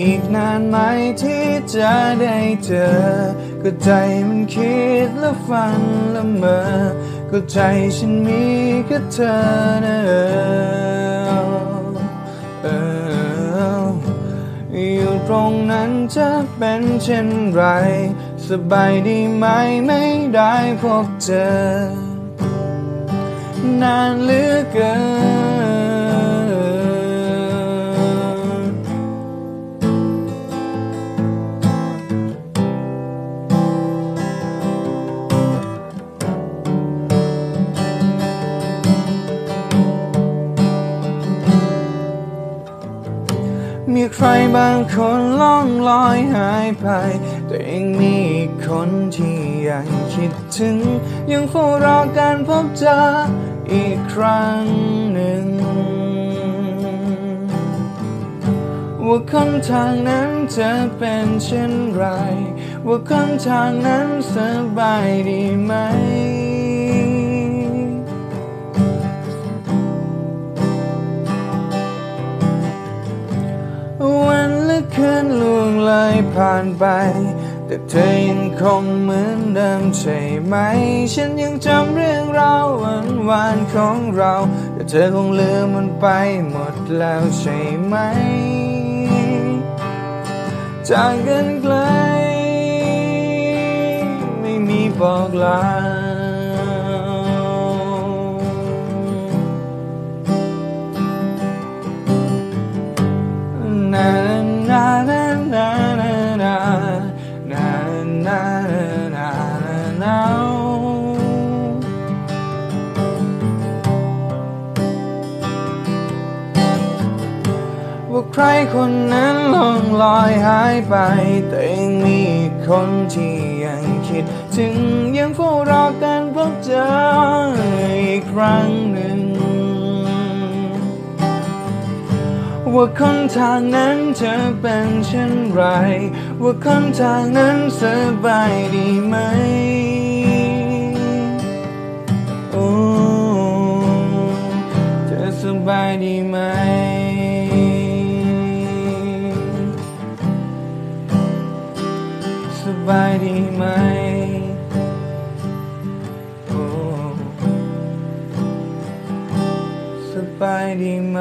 อีกนานไหมที่จะได้เจอ ก็ใจมันคิดและฝันและเมอ ก็ใจฉันมีแค่เธอนะเอออยู่ตรงนั้นจะเป็นเช่นไร สบายดีไหมไม่ได้พบเจอ นานเหลือเกิน ใครบางคนล่องลอยหายไป แต่ยังมีอีกคนที่ยังคิดถึง ยังเฝ้ารอการพบเจออีกครั้งหนึ่ง ว่าคำทางนั้นจะเป็นเช่นไร ว่าคำทางนั้นสบายดีไหม เลยผ่านไป แต่เธอยังคงเหมือนเดิมใช่ไหม ฉันยังจำเรื่องราววันวานของเรา แต่เธอคงลืมมันไปหมดแล้วใช่ไหม จากกันไกล ไม่มีบอกลา นานานาว่าใครคนนั้นลองลอยหายไป แต่ยังมีคนที่ยังคิด ถึงยังเฝ้ารอการพบเจออีกครั้ง ว่าคนทางนั้นจะเป็นเช่นไร ว่าคนทางนั้นสบายดีไหมโอ้เธอสบายดีไหมสบายดีไหมโอ้สบายดีไหม